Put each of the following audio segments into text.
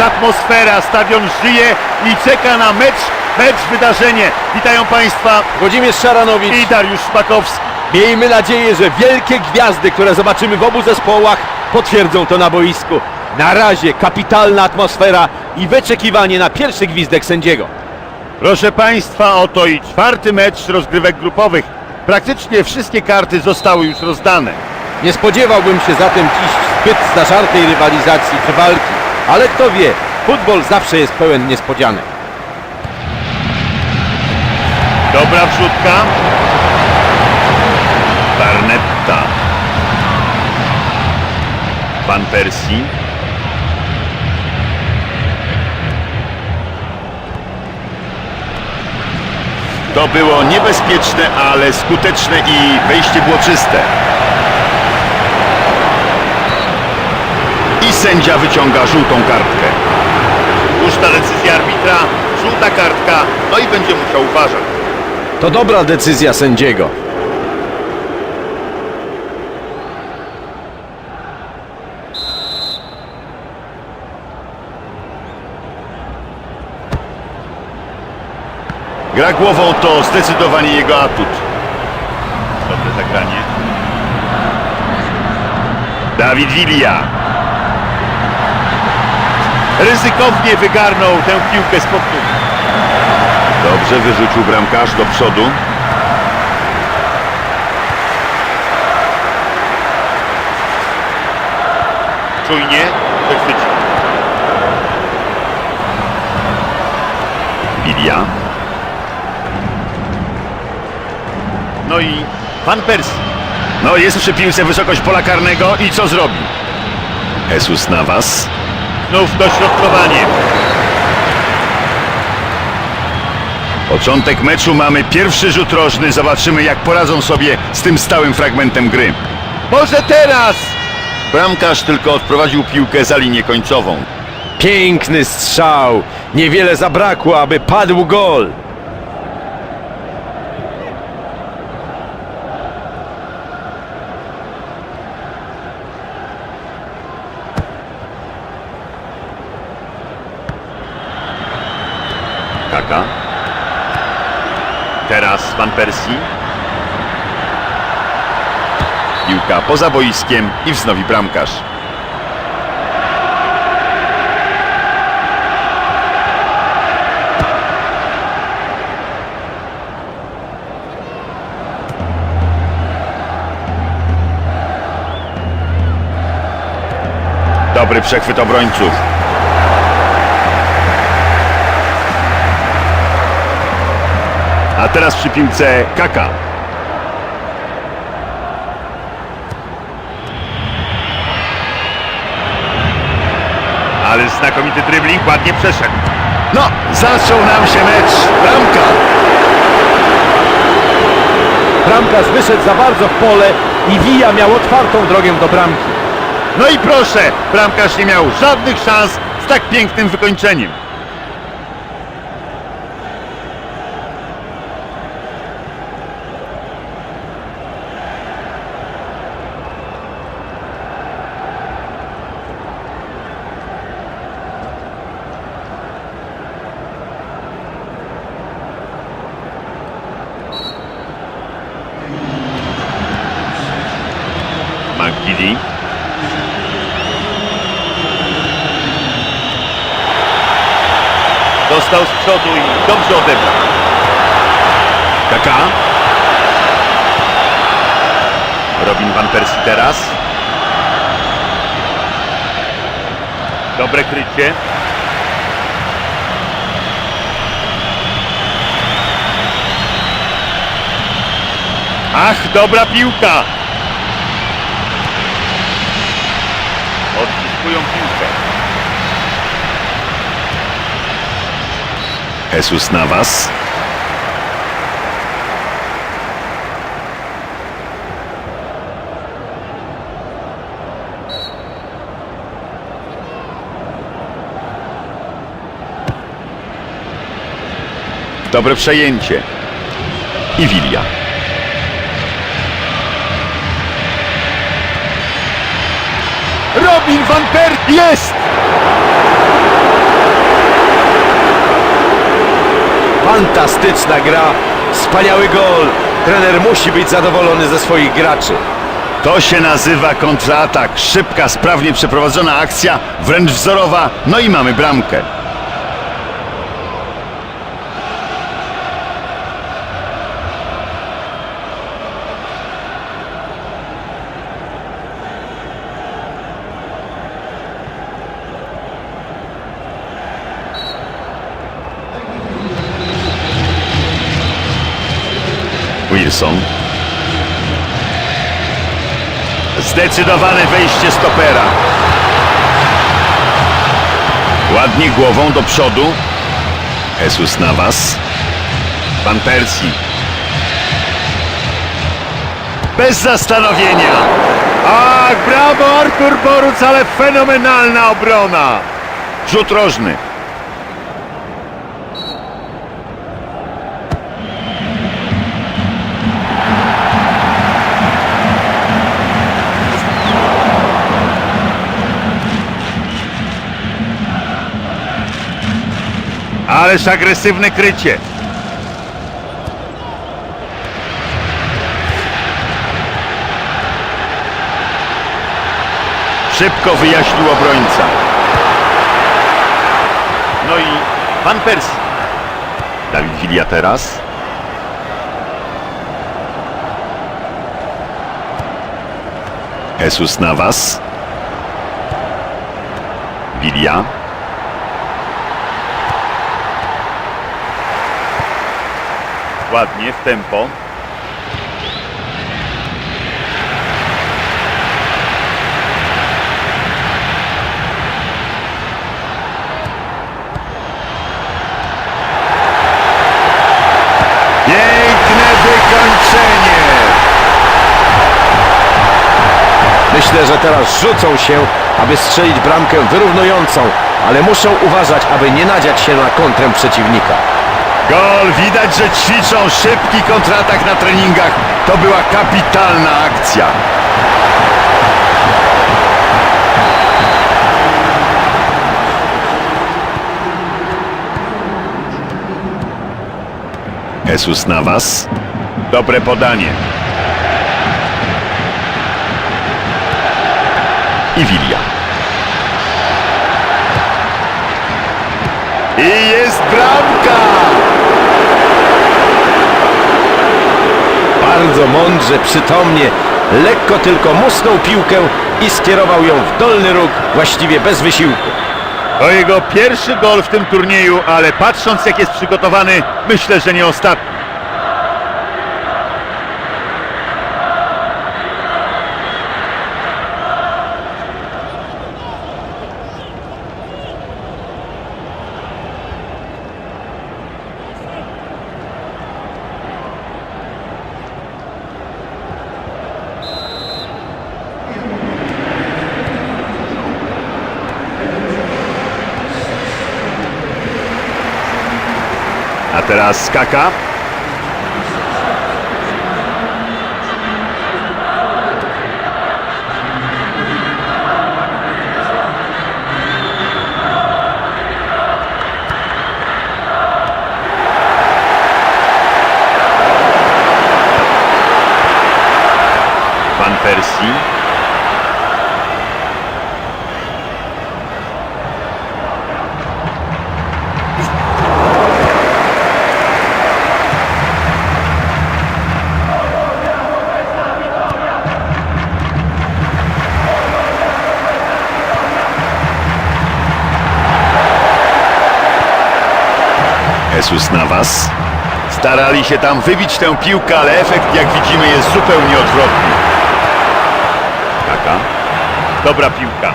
atmosfera, stadion żyje i czeka na mecz, mecz, wydarzenie. Witają Państwa Włodzimierz Szaranowicz. i Dariusz Szpakowski. Miejmy nadzieję, że wielkie gwiazdy, które zobaczymy w obu zespołach, potwierdzą to na boisku. Na razie kapitalna atmosfera i wyczekiwanie na pierwszy gwizdek sędziego. Proszę Państwa, oto i czwarty mecz rozgrywek grupowych. Praktycznie wszystkie karty zostały już rozdane. Nie spodziewałbym się zatem dziś zbyt zażartej rywalizacji czy walki, ale kto wie, futbol zawsze jest pełen niespodzianek. Dobra wrzutka. Barnetta. Van Persie. To było niebezpieczne, ale skuteczne i wejście było czyste. Sędzia wyciąga żółtą kartkę. Słuszna decyzja arbitra, żółta kartka, no i będzie musiał uważać. To dobra decyzja sędziego. Gra głową to zdecydowanie jego atut. Dobre zagranie. Dawid Villa. Ryzykownie wygarnął tę piłkę z powtórki. Dobrze wyrzucił bramkarz do przodu. Czujnie przechwycił. Villa. No i Van Persie. No jest przy piłce wysokość pola karnego i co zrobi? Jesus Navas. Znów dośrodkowanie. Początek meczu mamy pierwszy rzut rożny. Zobaczymy jak poradzą sobie z tym stałym fragmentem gry. Może teraz! Bramkarz tylko odprowadził piłkę za linię końcową. Piękny strzał. Niewiele zabrakło, aby padł gol. Kaka. Teraz Van Persie. Piłka poza boiskiem i wznowi bramkarz. Dobry przechwyt obrońców. A teraz przy piłce Kaka. Ale znakomity dribbling, ładnie przeszedł. No, zaczął nam się mecz. Bramka. Bramkarz wyszedł za bardzo w pole i Villa miał otwartą drogę do bramki. No i proszę, bramkarz nie miał żadnych szans z tak pięknym wykończeniem. Dostał z przodu i dobrze odebrał. Kaka. Robin Van Persie teraz. Dobre krycie. Ach, dobra piłka. Odzyskują piłkę. Jesus Navas. Dobre przejęcie. I Wilia. i Van Persie jest! Fantastyczna gra, wspaniały gol. Trener musi być zadowolony ze swoich graczy. To się nazywa kontratak. Szybka, sprawnie przeprowadzona akcja, wręcz wzorowa. No i mamy bramkę. Wilson. Zdecydowane wejście stopera. Ładnie głową do przodu. Jesus Navas. Van Persie. Bez zastanowienia. Ach, brawo Artur Boruc, ale fenomenalna obrona. Rzut rożny. Ależ agresywne krycie. Szybko wyjaśnił obrońca. No i Van Persie. Dawid Wilia teraz. Jesus Navas. Wilia. Ładnie, w tempo. Myślę, że teraz rzucą się, aby strzelić bramkę wyrównującą, ale muszą uważać, aby nie nadziać się na kontrę przeciwnika. Gol, widać, że ćwiczą szybki kontratak na treningach. To była kapitalna akcja. Jesus Navas. Dobre podanie. I Wilia. I jest bramka! Bardzo mądrze, przytomnie, lekko tylko musnął piłkę i skierował ją w dolny róg, właściwie bez wysiłku. To jego pierwszy gol w tym turnieju, ale patrząc jak jest przygotowany, myślę, że nie ostatni. Teraz skaka. Van Persie. Jesus Navas. Starali się tam wybić tę piłkę, ale efekt, jak widzimy, jest zupełnie odwrotny. Kaka. Dobra piłka.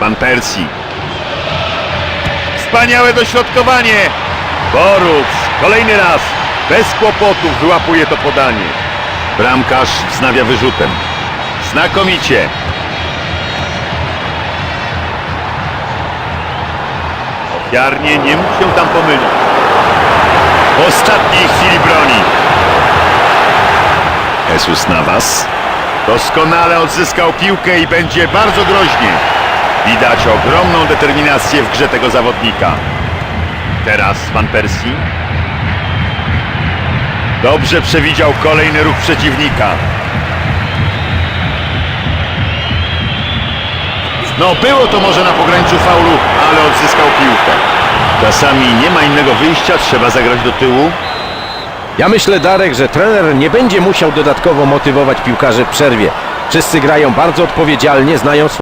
Van Persie. Wspaniałe dośrodkowanie. Boruc. Kolejny raz. Bez kłopotów wyłapuje to podanie. Bramkarz wznawia wyrzutem. Znakomicie. Ofiarnie nie mógł się tam pomylić. W ostatniej chwili broni. Jesus Navas. Doskonale odzyskał piłkę i będzie bardzo groźnie. Widać ogromną determinację w grze tego zawodnika. Teraz Van Persie. Dobrze przewidział kolejny ruch przeciwnika. No było to może na pograniczu faulu, ale odzyskał piłkę. Czasami nie ma innego wyjścia, trzeba zagrać do tyłu. Ja myślę, Darek, że trener nie będzie musiał dodatkowo motywować piłkarzy w przerwie. Wszyscy grają bardzo odpowiedzialnie, znają swoje